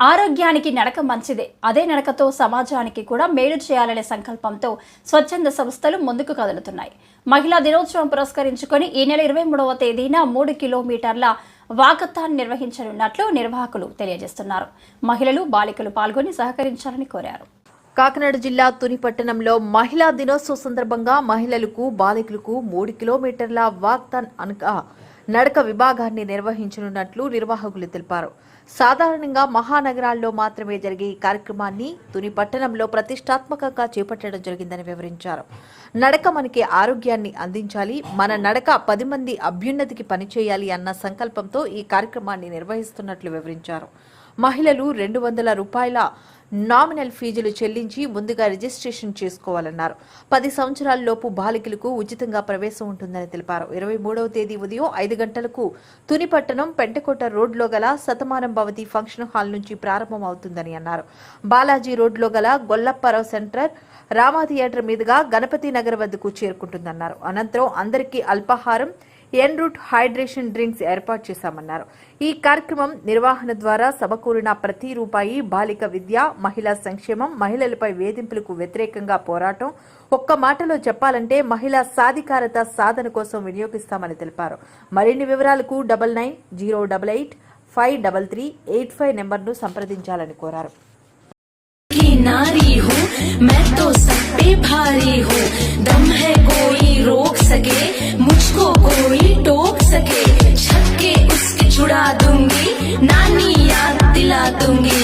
ఆరోగ్యానికి నడక మంచిదే. అదే నడకతో సమాజానికి కూడా మేలు చేయాలనే సంకల్పంతో స్వచ్ఛంద సంస్థలు ముందుకు కదులుతున్నాయి. మహిళా దినోత్సవం పురస్కరించుకొని ఈ నెల ఇరవై మూడవ తేదీన మూడు కిలోమీటర్ల వాకథాన్ నిర్వహించనున్నట్లు నిర్వాహకులు తెలియజేస్తున్నారు. మహిళలు బాలికలు పాల్గొని సహకరించాలని కోరారు. కాకినాడ జిల్లా తుని పట్టణంలో మహిళా దినోత్సవం సందర్భంగా మహిళలకు బాలికలకు మూడు కిలోమీటర్ల వాక్తాన్ అనగా నడక విభాగాన్ని నిర్వహించనున్నట్లు నిర్వాహకులు తెలిపారు. సాధారణంగా మహానగరాల్లో మాత్రమే జరిగే ఈ కార్యక్రమాన్ని తుని పట్టణంలో ప్రతిష్టాత్మకంగా చేపట్టడం జరిగిందని వివరించారు. నడక మనకి ఆరోగ్యాన్ని అందించాలి మన నడక పది మంది అభ్యున్నతికి పనిచేయాలి అన్న సంకల్పంతో ఈ కార్యక్రమాన్ని నిర్వహిస్తున్నట్లు వివరించారు. మహిళలు రెండు వందల రూపాయల నామినల్ ఫీజులు చెల్లించి ముందుగా రిజిస్ట్రేషన్ చేసుకోవాలన్నారు. పది సంవత్సరాల లోపు బాలికలకు ఉచితంగా ప్రవేశం ఉంటుందని తెలిపారు. ఇరవై మూడవ తేదీ ఉదయం ఐదు గంటలకు తునిపట్టణం పెంటకోట రోడ్లో గల శతమానం భవతి ఫంక్షన్ హాల్ నుంచి ప్రారంభం అవుతుందని అన్నారు. బాలాజీ రోడ్లో గల గొల్లప్పారావు సెంటర్ రామా థియేటర్ మీదుగా గణపతి నగర్ వద్దకు చేరుకుంటుందన్నారు. అనంతరం అందరికీ అల్పాహారం ఎన్ రూట్ హైడ్రేషన్ డ్రింక్స్ ఏర్పాటు చేశామన్నారు. ఈ కార్యక్రమం నిర్వహణ ద్వారా సమకూరిన ప్రతి రూపాయి బాలిక విద్య మహిళా సంక్షేమం మహిళలపై వేధింపులకు వ్యతిరేకంగా పోరాటం. ఒక్క మాటలో చెప్పాలంటే మహిళా సాధికారత సాధన కోసం వినియోగిస్తామని తెలిపారు. మరిన్ని వివరాలకు double nine zero double eight five double three eight five నెంబర్ను సంప్రదించాలని కోరారు. నారీ హూ మే తో భారీ దమ్ सके मुझको कोई टोक सके छक्के उसके छुड़ा दूँगी नानी याद दिला दूँगी।